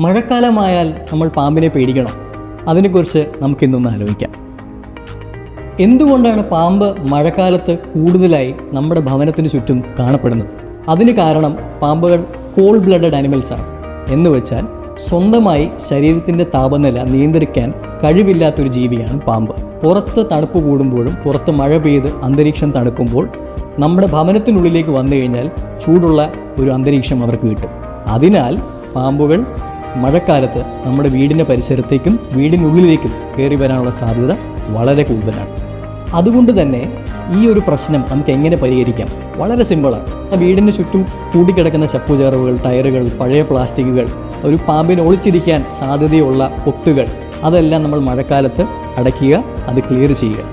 മഴക്കാലമായാൽ നമ്മൾ പാമ്പിനെ പേടിക്കണം. അതിനെക്കുറിച്ച് നമുക്കിന്നൊന്ന് ആലോചിക്കാം. എന്തുകൊണ്ടാണ് പാമ്പ് മഴക്കാലത്ത് കൂടുതലായി നമ്മുടെ ഭവനത്തിന് ചുറ്റും കാണപ്പെടുന്നത്? അതിന് കാരണം പാമ്പുകൾ കോൾ ബ്ലഡഡ് ആനിമൽസാണ് എന്ന് വെച്ചാൽ സ്വന്തമായി ശരീരത്തിന്റെ താപനില നിയന്ത്രിക്കാൻ കഴിവില്ലാത്തൊരു ജീവിയാണ് പാമ്പ്. പുറത്ത് തണുപ്പ് കൂടുമ്പോഴും പുറത്ത് മഴ പെയ്ത് അന്തരീക്ഷം തണുക്കുമ്പോൾ നമ്മുടെ ഭവനത്തിനുള്ളിലേക്ക് വന്നു കഴിഞ്ഞാൽ ചൂടുള്ള ഒരു അന്തരീക്ഷം അവർക്ക് കിട്ടും. അതിനാൽ പാമ്പുകൾ മഴക്കാലത്ത് നമ്മുടെ വീടിന്റെ പരിസരത്തേക്കും വീടിനുള്ളിലേക്കും കയറി വരാനുള്ള സാധ്യത വളരെ കൂടുതലാണ്. അതുകൊണ്ട് തന്നെ ഈ ഒരു പ്രശ്നം നമുക്ക് എങ്ങനെ പരിഹരിക്കാം? വളരെ സിമ്പിളാണ് വീടിന് ചുറ്റും കൂടിക്കിടക്കുന്ന ചപ്പുചേറുകൾ ടയറുകൾ പഴയ പ്ലാസ്റ്റിക്കുകൾ ഒരു പാമ്പിന് ഒളിച്ചിരിക്കാൻ സാധ്യതയുള്ള പൊത്തുകൾ അതെല്ലാം നമ്മൾ മഴക്കാലത്ത് അടയ്ക്കുക അത് ക്ലിയർ ചെയ്യുക.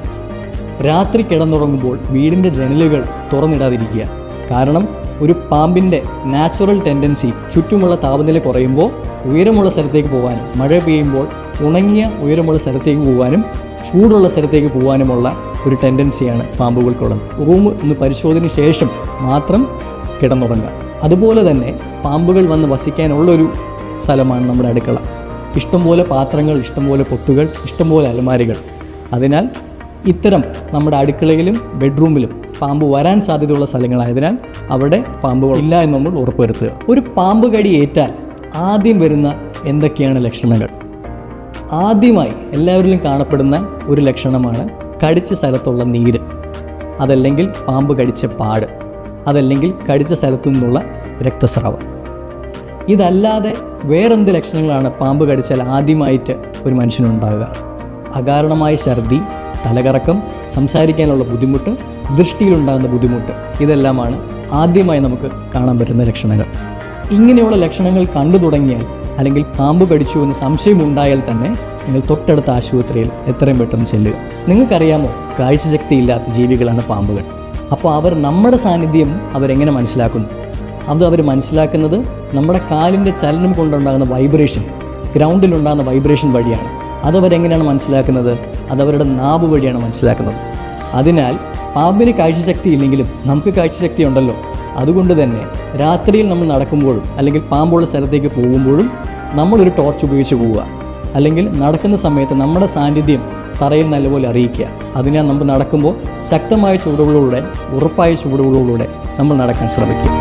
രാത്രി കിടന്നുറങ്ങുമ്പോൾ വീടിന്റെ ജനലുകൾ തുറന്നിടാതിരിക്കുക. കാരണം ഒരു പാമ്പിന്റെ നാച്ചുറൽ ടെൻഡൻസി ചുറ്റുമുള്ള താപനില കുറയുമ്പോൾ ഉയരമുള്ള സ്ഥലത്തേക്ക് പോകാനും മഴ പെയ്യുമ്പോൾ ഉണങ്ങിയ ഉയരമുള്ള സ്ഥലത്തേക്ക് പോകാനും ചൂടുള്ള സ്ഥലത്തേക്ക് പോകാനുമുള്ള ഒരു ടെൻഡൻസിയാണ് പാമ്പുകൾക്കുള്ളത്. റൂം ഒന്ന് പരിശോധന ശേഷം മാത്രം കിടന്നുറങ്ങുക. അതുപോലെ തന്നെ പാമ്പുകൾ വന്ന് വസിക്കാനുള്ളൊരു സ്ഥലമാണ് നമ്മുടെ അടുക്കള. ഇഷ്ടംപോലെ പാത്രങ്ങൾ ഇഷ്ടംപോലെ പൊത്തുകൾ ഇഷ്ടംപോലെ അലമാരികൾ. അതിനാൽ ഇത്തരം നമ്മുടെ അടുക്കളയിലും ബെഡ്റൂമിലും പാമ്പ് വരാൻ സാധ്യതയുള്ള സ്ഥലങ്ങളായതിനാൽ അവിടെ പാമ്പുകൾ ഇല്ല എന്ന് നമ്മൾ ഉറപ്പുവരുത്തുക. ഒരു പാമ്പ് കടി ഏറ്റാൽ ആദ്യം വരുന്ന എന്തൊക്കെയാണ് ലക്ഷണങ്ങൾ? ആദ്യമായി എല്ലാവരിലും കാണപ്പെടുന്ന ഒരു ലക്ഷണമാണ് കടിച്ച സ്ഥലത്തുള്ള നീര്. അതല്ലെങ്കിൽ പാമ്പ് കടിച്ച പാട്. അതല്ലെങ്കിൽ കടിച്ച സ്ഥലത്തു നിന്നുള്ള രക്തസ്രാവം. ഇതല്ലാതെ വേറെന്ത് ലക്ഷണങ്ങളാണ് പാമ്പ് കടിച്ചാൽ ആദ്യമായിട്ട് ഒരു മനുഷ്യനുണ്ടാകുക? അകാരണമായ ഛർദി തലകറക്കം സംസാരിക്കാനുള്ള ബുദ്ധിമുട്ട് ദൃഷ്ടിയിലുണ്ടാകുന്ന ബുദ്ധിമുട്ട്. ഇതെല്ലാമാണ് ആദ്യമായി നമുക്ക് കാണാൻ പറ്റുന്ന ലക്ഷണങ്ങൾ. ഇങ്ങനെയുള്ള ലക്ഷണങ്ങൾ കണ്ടു തുടങ്ങിയാൽ അല്ലെങ്കിൽ പാമ്പ് കടിച്ചു എന്ന് സംശയമുണ്ടായാൽ തന്നെ നിങ്ങൾ തൊട്ടടുത്ത ആശുപത്രിയിൽ എത്രയും പെട്ടെന്ന് ചെല്ലുക. നിങ്ങൾക്കറിയാമോ കാഴ്ചശക്തി ഇല്ലാത്ത ജീവികളാണ് പാമ്പുകൾ. അപ്പോൾ അവർ നമ്മുടെ സാന്നിധ്യം അവരെങ്ങനെ മനസ്സിലാക്കുന്നു? അത് അവർ മനസ്സിലാക്കുന്നത് നമ്മുടെ കാലിന്റെ ചലനം കൊണ്ടുണ്ടാകുന്ന വൈബ്രേഷൻ ഗ്രൗണ്ടിലുണ്ടാകുന്ന വൈബ്രേഷൻ വഴിയാണ്. അതവരെങ്ങനെയാണ് മനസ്സിലാക്കുന്നത്? അതവരുടെ നാവ് വഴിയാണ് മനസ്സിലാക്കുന്നത്. അതിനാൽ പാമ്പിന് കാഴ്ചശക്തി ഇല്ലെങ്കിലും നമുക്ക് കാഴ്ചശക്തി ഉണ്ടല്ലോ അതുകൊണ്ട് തന്നെ രാത്രിയിൽ നമ്മൾ നടക്കുമ്പോഴും അല്ലെങ്കിൽ പാമ്പുള്ള സ്ഥലത്തേക്ക് പോകുമ്പോഴും നമ്മളൊരു ടോർച്ച് ഉപയോഗിച്ച് പോവുക. അല്ലെങ്കിൽ നടക്കുന്ന സമയത്ത് നമ്മുടെ സാന്നിധ്യം തറയിൽ നല്ലപോലെ അറിയിക്കുക. അതിനാൽ നമ്മൾ നടക്കുമ്പോൾ ശക്തമായ ചൂടുകളിലൂടെ ഉറപ്പായ ചൂടുകളിലൂടെ നമ്മൾ നടക്കാൻ ശ്രമിക്കും